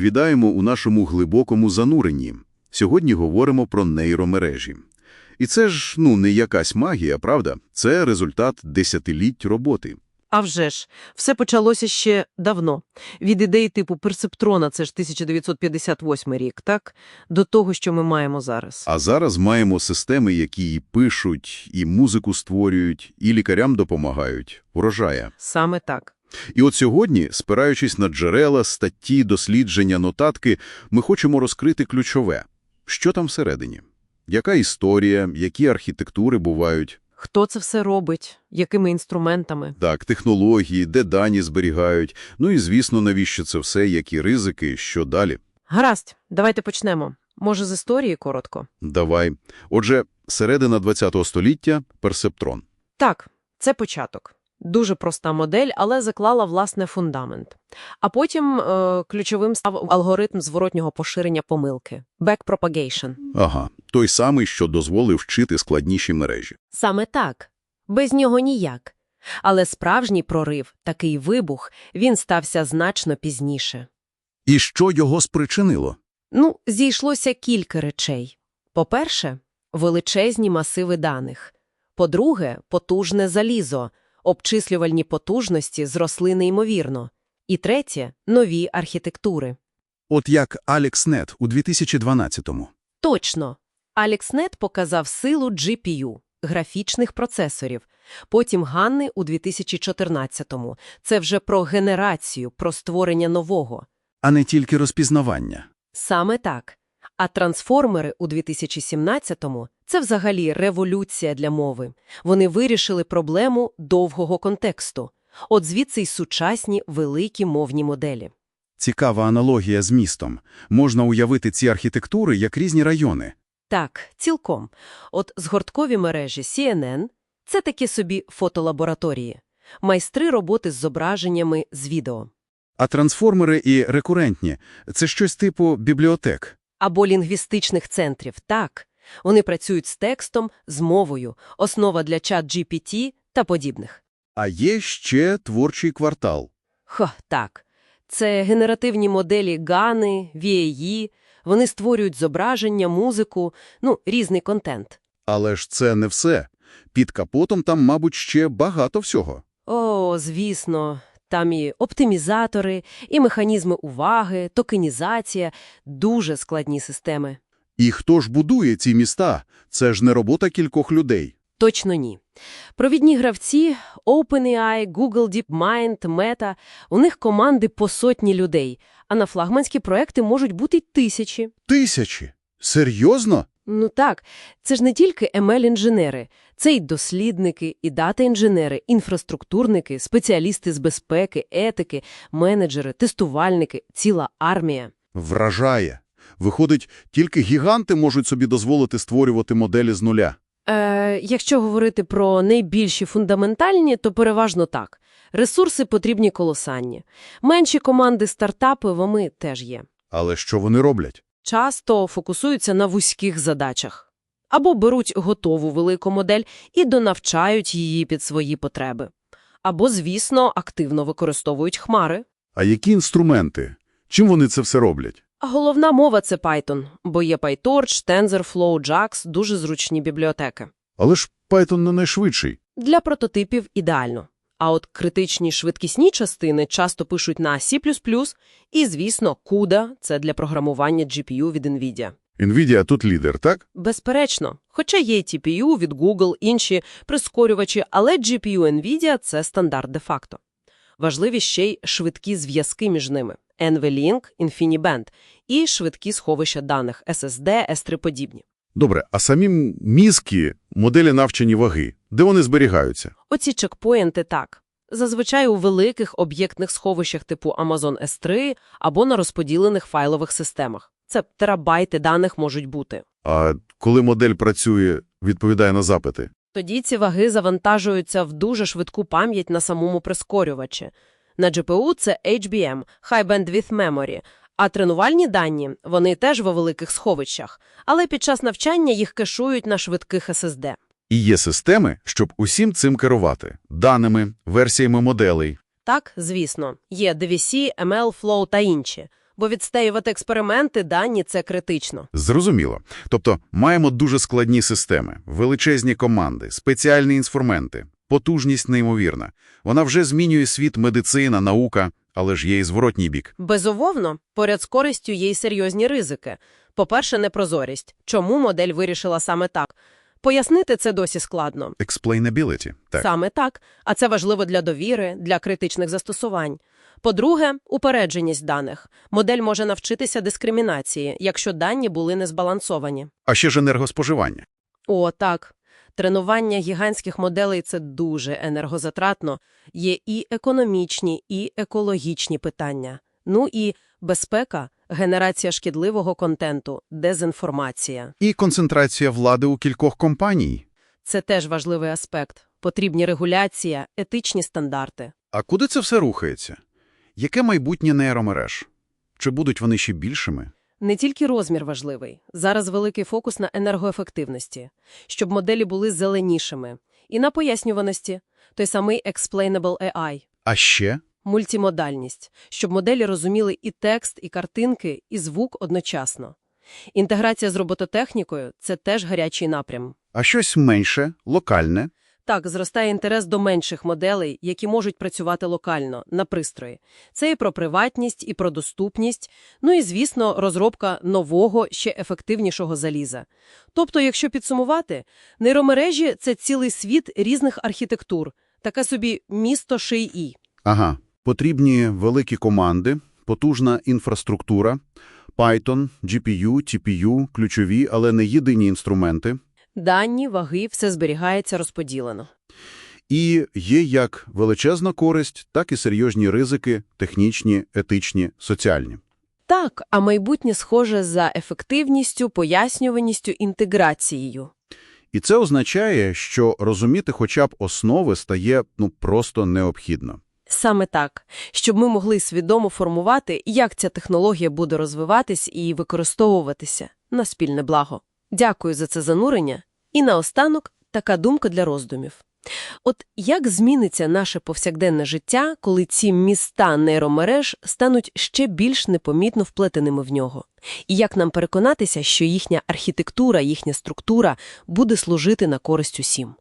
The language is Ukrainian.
Вітаємо у нашому глибокому зануренні. Сьогодні говоримо про нейромережі. І це ж, ну, не якась магія, правда? Це результат десятиліть роботи. А вже ж, все почалося ще давно. Від ідеї типу персептрона, це ж 1958 рік, так? До того, що ми маємо зараз. А зараз маємо системи, які і пишуть, і музику створюють, і лікарям допомагають. Врожая. Саме так. І от сьогодні, спираючись на джерела, статті, дослідження, нотатки, ми хочемо розкрити ключове. Що там всередині? Яка історія, які архітектури бувають? Хто це все робить? Якими інструментами? Так, технології, де дані зберігають. Ну і, звісно, навіщо це все, які ризики, що далі? Гаразд, давайте почнемо. Може, з історії коротко? Давай. Отже, середина ХХ століття – персептрон. Так, це початок. Дуже проста модель, але заклала власне фундамент. А потім е, ключовим став алгоритм зворотнього поширення помилки – backpropagation. Ага, той самий, що дозволив вчити складніші мережі. Саме так. Без нього ніяк. Але справжній прорив, такий вибух, він стався значно пізніше. І що його спричинило? Ну, зійшлося кілька речей. По-перше, величезні масиви даних. По-друге, потужне залізо. Обчислювальні потужності зросли неймовірно. І третє – нові архітектури. От як AlexNet у 2012-му. Точно. AlexNet показав силу GPU – графічних процесорів. Потім Ганни у 2014-му. Це вже про генерацію, про створення нового. А не тільки розпізнавання. Саме так. А трансформери у 2017-му – це взагалі революція для мови. Вони вирішили проблему довгого контексту. От звідси й сучасні великі мовні моделі. Цікава аналогія з містом. Можна уявити ці архітектури як різні райони. Так, цілком. От згорткові мережі CNN – це такі собі фотолабораторії. Майстри роботи з зображеннями, з відео. А трансформери і рекурентні – це щось типу бібліотек. Або лінгвістичних центрів, так. Вони працюють з текстом, з мовою, основа для чат GPT та подібних. А є ще творчий квартал. Хо, так. Це генеративні моделі Гани, VAE, вони створюють зображення, музику, ну, різний контент. Але ж це не все. Під капотом там, мабуть, ще багато всього. О, звісно, там і оптимізатори, і механізми уваги, токенізація – дуже складні системи. І хто ж будує ці міста? Це ж не робота кількох людей. Точно ні. Провідні гравці – OpenAI, Google DeepMind, Meta – у них команди по сотні людей, а на флагманські проекти можуть бути тисячі. Тисячі? Серйозно? Ну так, це ж не тільки ML-інженери, це й дослідники, і дата-інженери, інфраструктурники, спеціалісти з безпеки, етики, менеджери, тестувальники, ціла армія. Вражає. Виходить, тільки гіганти можуть собі дозволити створювати моделі з нуля. Е, якщо говорити про найбільші фундаментальні, то переважно так. Ресурси потрібні колосанні. Менші команди стартапи вони теж є. Але що вони роблять? Часто фокусуються на вузьких задачах. Або беруть готову велику модель і донавчають її під свої потреби. Або, звісно, активно використовують хмари. А які інструменти? Чим вони це все роблять? Головна мова – це Python, бо є PyTorch, TensorFlow, JAX – дуже зручні бібліотеки. Але ж Python не найшвидший. Для прототипів ідеально. А от критичні швидкісні частини часто пишуть на C++, і, звісно, CUDA – це для програмування GPU від NVIDIA. NVIDIA тут лідер, так? Безперечно. Хоча є й TPU від Google, інші прискорювачі, але GPU NVIDIA – це стандарт де-факто. Важливі ще й швидкі зв'язки між ними – NVLink, InfiniBand і швидкі сховища даних – SSD, S3 подібні. Добре, а самі мізки, моделі навчені ваги, де вони зберігаються? Оці чекпоінти так. Зазвичай у великих об'єктних сховищах типу Amazon S3 або на розподілених файлових системах. Це терабайти даних можуть бути. А коли модель працює, відповідає на запити? Тоді ці ваги завантажуються в дуже швидку пам'ять на самому прискорювачі. На GPU це HBM – High Bandwidth Memory, а тренувальні дані – вони теж во великих сховищах, але під час навчання їх кешують на швидких SSD. І є системи, щоб усім цим керувати – даними, версіями моделей. Так, звісно, є DVC, ML, Flow та інші. бо відстеювати експерименти дані – це критично. Зрозуміло. Тобто маємо дуже складні системи, величезні команди, спеціальні інструменти, потужність неймовірна. Вона вже змінює світ медицина, наука, але ж є і зворотній бік. Безумовно, поряд з користю є й серйозні ризики. По-перше, непрозорість. Чому модель вирішила саме так? Пояснити це досі складно. Explainability. Так. Саме так. А це важливо для довіри, для критичних застосувань. По-друге, упередженість даних. Модель може навчитися дискримінації, якщо дані були незбалансовані. А ще ж енергоспоживання. О, так. Тренування гігантських моделей – це дуже енергозатратно. Є і економічні, і екологічні питання. Ну і безпека, генерація шкідливого контенту, дезінформація. І концентрація влади у кількох компаній. Це теж важливий аспект. Потрібні регуляція, етичні стандарти. А куди це все рухається? Яке майбутнє нейромереж? Чи будуть вони ще більшими? Не тільки розмір важливий. Зараз великий фокус на енергоефективності, щоб моделі були зеленішими. І на пояснюваності. Той самий Explainable AI. А ще? Мультимодальність, щоб моделі розуміли і текст, і картинки, і звук одночасно. Інтеграція з робототехнікою – це теж гарячий напрям. А щось менше, локальне? Так, зростає інтерес до менших моделей, які можуть працювати локально, на пристрої. Це і про приватність, і про доступність, ну і, звісно, розробка нового, ще ефективнішого заліза. Тобто, якщо підсумувати, нейромережі – це цілий світ різних архітектур, таке собі місто шиї. Ага. Потрібні великі команди, потужна інфраструктура, Python, GPU, TPU, ключові, але не єдині інструменти. Дані, ваги, все зберігається розподілено. І є як величезна користь, так і серйозні ризики – технічні, етичні, соціальні. Так, а майбутнє схоже за ефективністю, пояснюваністю, інтеграцією. І це означає, що розуміти хоча б основи стає ну просто необхідно. Саме так, щоб ми могли свідомо формувати, як ця технологія буде розвиватись і використовуватися на спільне благо. Дякую за це занурення. І наостанок така думка для роздумів. От як зміниться наше повсякденне життя, коли ці міста нейромереж стануть ще більш непомітно вплетеними в нього? І як нам переконатися, що їхня архітектура, їхня структура буде служити на користь усім?